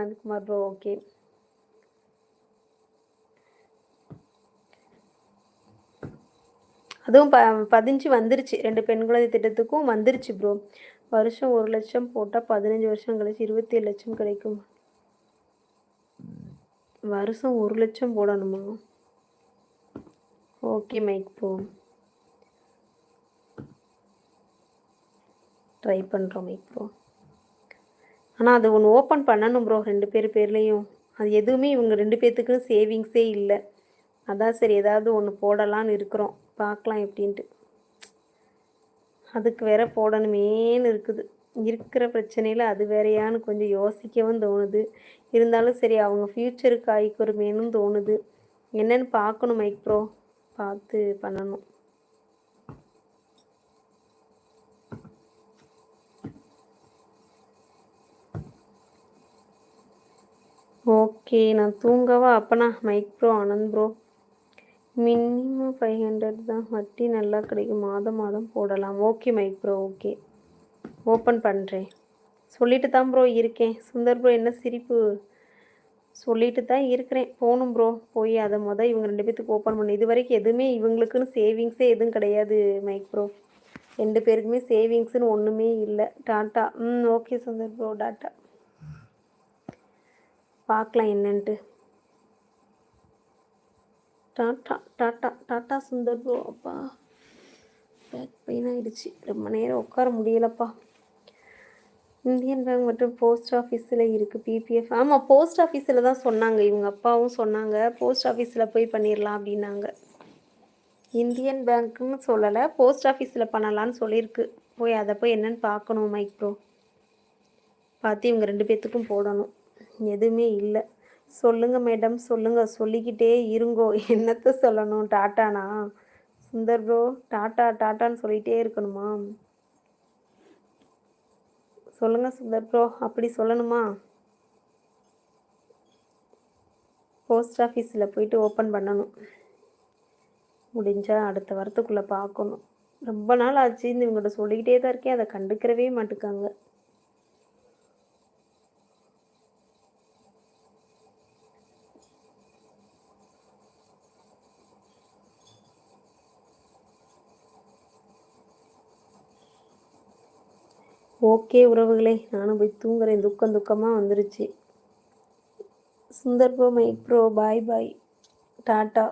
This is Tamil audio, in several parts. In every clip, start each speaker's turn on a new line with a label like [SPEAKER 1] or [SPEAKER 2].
[SPEAKER 1] அனந்த்குமார் ப்ரோ ஓகே அதுவும் ப பதிஞ்சு வந்துருச்சு. ரெண்டு பெண் குழந்தை திட்டத்துக்கும் வந்துருச்சு ப்ரோ வருஷம் ஒரு லட்சம் போட்டால் பதினஞ்சு வருஷம் கழிச்சு இருபத்தி ஏழு லட்சம் கிடைக்கும். வருஷம் ஒரு லட்சம் போடணுமா? ஓகே மைக் ப்ரோ ட்ரை பண்ணுறோம் மைக் ப்ரோ ஆனால் அது ஒன்று ஓப்பன் பண்ணணும் ப்ரோ ரெண்டு பேர் பேர்லேயும். அது எதுவுமே இவங்க ரெண்டு பேர்த்துக்கும் சேவிங்ஸே இல்லை. அதான் சரி ஏதாவது ஒன்று போடலான்னு இருக்கிறோம். பார்க்கலாம் எப்படின்ட்டு. அதுக்கு வேற போடணுமேன்னு இருக்குது. இருக்கிற பிரச்சனையில் அது வேறையான்னு கொஞ்சம் யோசிக்கவும் தோணுது. இருந்தாலும் சரி அவங்க ஃப்யூச்சருக்கு ஆயிக்குருமேனு தோணுது. என்னன்னு பார்க்கணும் மைக் ப்ரோ பார்த்து பண்ணணும். ஓகே நான் தூங்கவா? அப்பனா Mike bro Anand bro minimum five hundred தான். வட்டி நல்லா கிடைக்கும். மாதம் மாதம் போடலாம். Okay Mike bro okay. Open பண்ணுறேன் சொல்லிட்டு தான் ப்ரோ இருக்கேன். சுந்தர் ப்ரோ என்ன சிரிப்பு? சொல்லிட்டு தான் இருக்கிறேன். போகணும் ப்ரோ போய் அதை மொதல் இவங்க ரெண்டு பேத்துக்கு ஓப்பன் பண்ணு. இது வரைக்கும் எதுவுமே இவங்களுக்குன்னு சேவிங்ஸே எதுவும் கிடையாது மைக் ப்ரோ ரெண்டு பேருக்குமே சேவிங்ஸ்னு ஒன்றுமே இல்லை. டாட்டா. ம் ஓகே சுந்தர் ப்ரோ டாட்டா. பார்க்கலாம் என்னன்ட்டு. Tata tata tata Sundar bro அப்பா. பேக் பெயின் ஆகிடுச்சு ரொம்ப நேரம் உட்கார முடியலப்பா. இந்தியன் பேங்க் மற்றும் போஸ்ட் ஆஃபீஸில் இருக்குது பிபிஎஃப் ஆமாம் போஸ்ட் ஆஃபீஸில் தான் சொன்னாங்க. இவங்க அப்பாவும் சொன்னாங்க. போஸ்ட் ஆஃபீஸில் போய் பண்ணிடலாம் அப்படின்னாங்க. இந்தியன் பேங்க்குன்னு சொல்லலை போஸ்ட் ஆஃபீஸில் பண்ணலான்னு சொல்லியிருக்கு போய் அதை போய் என்னென்னு பார்க்கணும் மைக் ப்ரோ பார்த்து இவங்க ரெண்டு பேர்த்துக்கும் போடணும். எதுவுமே இல்லை. சொல்லுங்கள் மேடம் சொல்லுங்கள் சொல்லிக்கிட்டே இருங்கோ. என்னத்தை சொல்லணும்? டாட்டானா? சுந்தர் ப்ரோ டாட்டா டாட்டான்னு சொல்லிகிட்டே இருக்கணுமா? சொல்லுங்கள் சுந்தர் ப்ரோ அப்படி சொல்லணுமா? போஸ்ட் ஆஃபீஸில் போயிட்டு ஓப்பன் பண்ணணும். முடிஞ்சால் அடுத்த வாரத்துக்குள்ளே பார்க்கணும் ரொம்ப நாள் ஆச்சு இந்த சொல்லிக்கிட்டே தான் இருக்கேன். அதை கண்டுக்கிறவே மாட்டுக்காங்க. ஓகே உறவுகளே நானும் போய் தூங்குறேன். துக்கம் துக்கமாக வந்துருச்சு. Sundar bro Mike bro bye bye tata.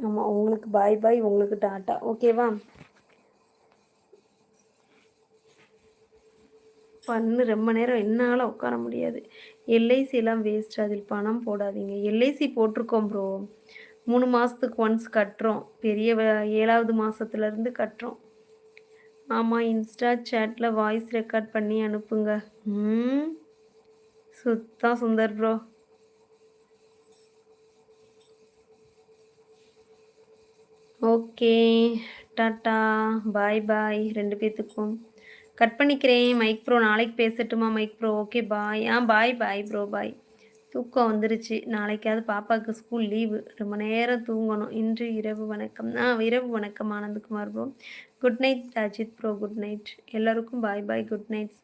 [SPEAKER 1] ஆமாம் உங்களுக்கு பாய் பாய் உங்களுக்கு டாட்டா. ஓகேவா பண்ணு ரொம்ப நேரம் என்னால் உட்கார முடியாது. எல்ஐசி எல்லாம் வேஸ்ட் அதில் பணம் போடாதீங்க. எல்ஐசி போட்டிருக்கோம் ப்ரோ மூணு மாதத்துக்கு ஒன்ஸ் கட்டுறோம். பெரிய ஏழாவது மாதத்துலேருந்து கட்டுறோம். ஆமாம் இன்ஸ்டா சேட்டில் வாய்ஸ் ரெக்கார்ட் பண்ணி அனுப்புங்க. ம் சுத்தம் Sundar bro okay tata bye bye ரெண்டு பேர்த்துக்கும் கட் பண்ணிக்கிறேன் மைக் ப்ரோ நாளைக்கு பேசட்டுமா மைக் ப்ரோ ஓகே பாய் ஆ பாய் பாய் ப்ரோ பாய் தூக்கம் வந்துருச்சு. நாளைக்காவது பாப்பாவுக்கு ஸ்கூல் லீவு ரொம்ப நேரம் தூங்கணும். இன்று இரவு வணக்கம். ஆ இரவு வணக்கம் Anandakumar bro good night Ajith bro good night எல்லாருக்கும் பாய் பாய் குட் நைட்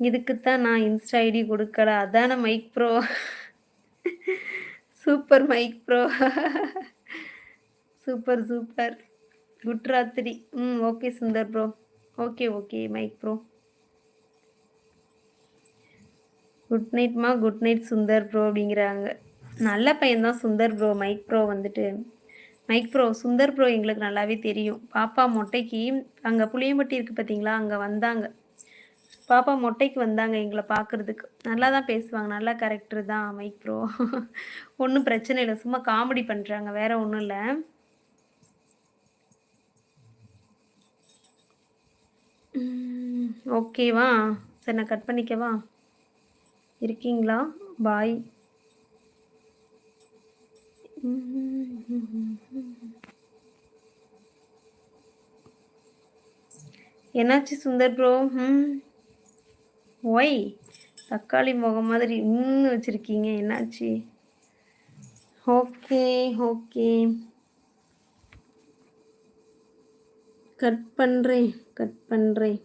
[SPEAKER 1] இதுக்குத்தான் நான் இன்ஸ்டா ஐடி கொடுக்கல. அதான Mike bro super Mike bro super super good ராத்திரி. ம் okay Sundar bro okay okay Mike bro good நைட்மா good night Sundar bro அப்படிங்கிறாங்க. நல்ல பையன்தான் சுந்தர் ப்ரோ மைக் ப்ரோ வந்துட்டு. மைக் ப்ரோ சுந்தர் ப்ரோ எங்களுக்கு நல்லாவே தெரியும். பாப்பா மொட்டைக்கு அங்கே புளியம்பட்டி இருக்குது பார்த்தீங்களா அங்கே வந்தாங்க. பாப்பா மொட்டைக்கு வந்தாங்க எங்களை பார்க்குறதுக்கு நல்லா தான் பேசுவாங்க நல்லா கரெக்டர் தான் மைக் ப்ரோ ஒன்றும் பிரச்சனை இல்லை சும்மா காமெடி பண்ணுறாங்க வேறு ஒன்றும் இல்லை. ஓகேவா சரி நான் கட் பண்ணிக்கவா? இருக்கீங்களா? பாய் என்னாச்சு சுந்தர் ப்ரோ ம். ஒய் தக்காளி முகம் மாதிரி இன்னும் வச்சுருக்கீங்க. என்னாச்சு? ஓகே ஓகே கட் பண்ணுறேன் கட் பண்ணுறேன்